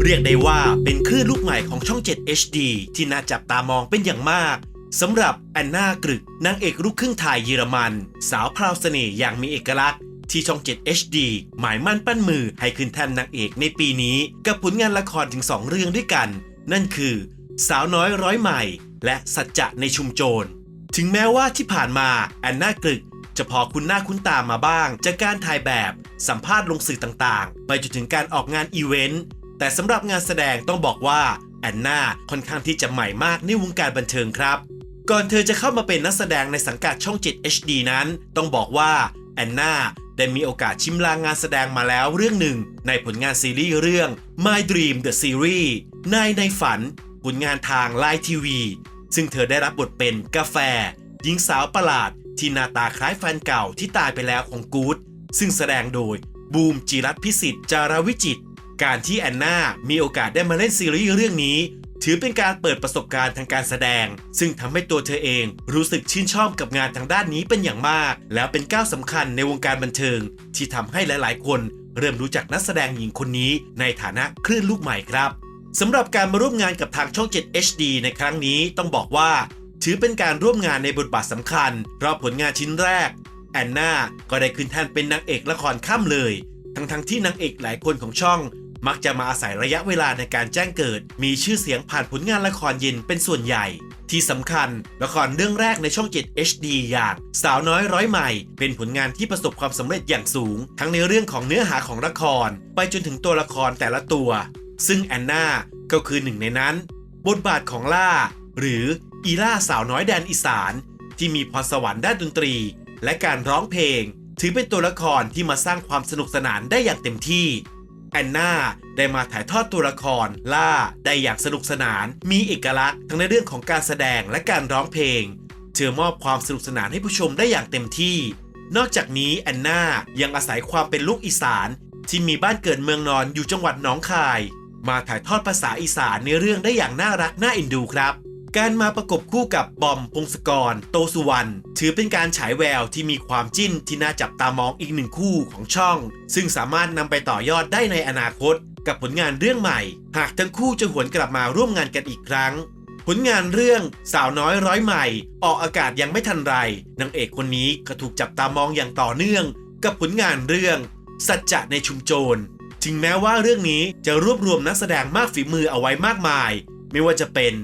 เรียกได้ว่าเป็นคลื่นลูกใหม่ของช่อง 7 HD ที่น่าจับตามองเป็นอย่างมากสำหรับแอนนากรึกนางเอกลูกครึ่งไทยเยอรมัน สาวพราวเสน่ห์อย่างมีเอกลักษณ์ ที่ช่อง 7 HD หมายมั่นปั้นมือให้ขึ้นแท่นนางเอกในปีนี้ กับผลงานละครถึง 2 เรื่องด้วยกัน นั่นคือ สาวน้อยร้อยใหม่ และสัจจะในชุมโจร ถึงแม้ว่าที่ผ่านมาแอนนากรึกจะพอคุ้นหน้าคุ้นตามาบ้าง จากการถ่ายแบบสัมภาษณ์ลงสื่อต่างๆ ไปจนถึงการออกงานอีเวนต์ แต่สำหรับงานแสดงต้องบอกว่าแอนนาค่อนข้างที่จะใหม่มากในวงการบันเทิงครับ ก่อนเธอจะเข้ามาเป็นนักแสดงในสังกัดช่อง 7 HD นั้น ต้องบอกว่าแอนนาได้มีโอกาสชิมลางงานแสดงมาแล้วเรื่องหนึ่ง ในผลงานซีรีส์เรื่อง My Dream The Series นายในฝัน ผลงานทางไลน์ทีวี ซึ่งเธอได้รับบทเป็นกาแฟ หญิงสาวประหลาด ที่หน้าตาคล้ายแฟนเก่าที่ตายไปแล้วของกู๊ดซึ่งแสดงโดยบูมจิรัตพิสิทธิ์จาราวิจิตร การที่แอนนา มีโอกาสได้มาเล่นซีรีส์เรื่องนี้ ถือเป็นการเปิดประสบการณ์ทางการแสดง ซึ่งทำให้ตัวเธอเองรู้สึกชื่นชอบกับงานทางด้านนี้เป็นอย่างมาก แล้วเป็นก้าวสำคัญในวงการบันเทิง ที่ทำให้หลาย ๆ คน เริ่มรู้จักนักแสดงหญิงคนนี้ ในฐานะคลื่นลูกใหม่ครับสำหรับการมาร่วมงานกับทางช่อง 7 HD ในครั้งนี้ต้องบอกว่า ถือเป็นการร่วมงานในบทบาทสำคัญ เพราะผลงานชิ้นแรก แอนนา ก็ได้ขึ้นแท่นเป็นนางเอกละครข้ามเลย ทั้งๆทที่นางเอกหลายคนของช่อง มักจะมาอาศัยระยะเวลาในการแจ้งเกิด มีชื่อเสียงผ่านผลงานละครเย็นเป็นส่วนใหญ่ ที่สำคัญ ละครเรื่องแรกในช่อง7 HD อย่างสาวน้อยร้อยใหม่ เป็นผลงานที่ประสบความสำเร็จอย่างสูง ทั้งในเรื่องของเนื้อหาของละคร ไปจนถึงตัวละครแต่ละตัว ซึ่งแอนนาก็คือหนึ่งในนั้น บทบาทของล่า หรืออีล่าสาวน้อยแดนอีสาน ที่มีพรสวรรค์ด้านดนตรี และการร้องเพลง ถือเป็นตัวละครที่มาสร้างความสนุกสนานได้อย่างเต็มที่ แอนนาได้มาถ่ายทอดตัวละครล่าได้อย่างสนุกสนาน มีเอกลักษณ์ทั้งในเรื่องของการแสดงและการร้องเพลง เธอมอบความสนุกสนานให้ผู้ชมได้อย่างเต็มที่ นอกจากนี้แอนนายังอาศัยความเป็นลูกอีสาน ที่มีบ้านเกิดเมืองนอนอยู่จังหวัดหนองคาย มาถ่ายทอดภาษาอีสานในเรื่องได้อย่างน่ารักน่าเอ็นดูครับ การมาประกบคู่กับบอมพงศกร โตสุวรรณถือเป็นการฉายแววที่มีความจิ้นที่น่าจับตามองอีกหนึ่งคู่ของช่อง ซึ่งสามารถนำไปต่อยอดได้ในอนาคต กับผลงานเรื่องใหม่ หากทั้งคู่จะหวนกลับมาร่วมงานกันอีกครั้ง ผลงานเรื่องสาวน้อยร้อยใหม่ ออกอากาศยังไม่ทันไรนางเอกคนนี้ก็ถูกจับตามองอย่างต่อเนื่อง กับผลงานเรื่อง สัจจะในชุมโจรถึงแม้ว่าเรื่องนี้จะรวบรวมนักแสดงมากฝีมือเอาไว้มากมาย ไม่ว่าจะเป็น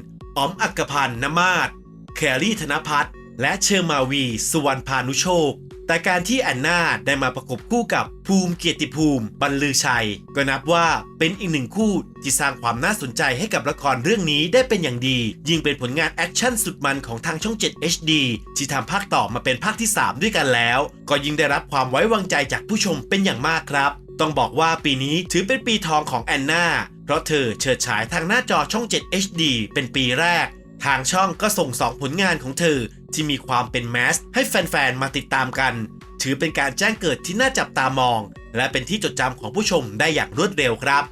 อ๋อมอักพันธ์นมาศแครี่ธนพัฒน์และเชอร์มาวี สุวรรณพานุโชค แต่การที่แอนนาได้มาประกบคู่กับภูมิเกียรติภูมิบรรลือชัย ก็นับว่าเป็นอีกหนึ่งคู่ที่สร้างความน่าสนใจให้กับละครเรื่องนี้ได้เป็นอย่างดี ยิ่งเป็นผลงานแอคชั่นสุดมันของทางช่อง 7 HD ที่ทำภาคต่อมาเป็นภาคที่ 3 ด้วยกันแล้ว ก็ยิ่งได้รับความไว้วางใจจากผู้ชมเป็นอย่างมากครับ ต้องบอกว่าปีนี้ถือเป็นปีทองของแอนนา เพราะเธอเฉิดฉายทางหน้าจอช่อง 7 HD เป็นปีแรก ทางช่องก็ส่งสองผลงานของเธอที่มีความเป็นแมสให้แฟนๆ มาติดตามกัน ถือเป็นการแจ้งเกิดที่น่าจับตามอง และเป็นที่จดจำของผู้ชมได้อย่างรวดเร็วครับ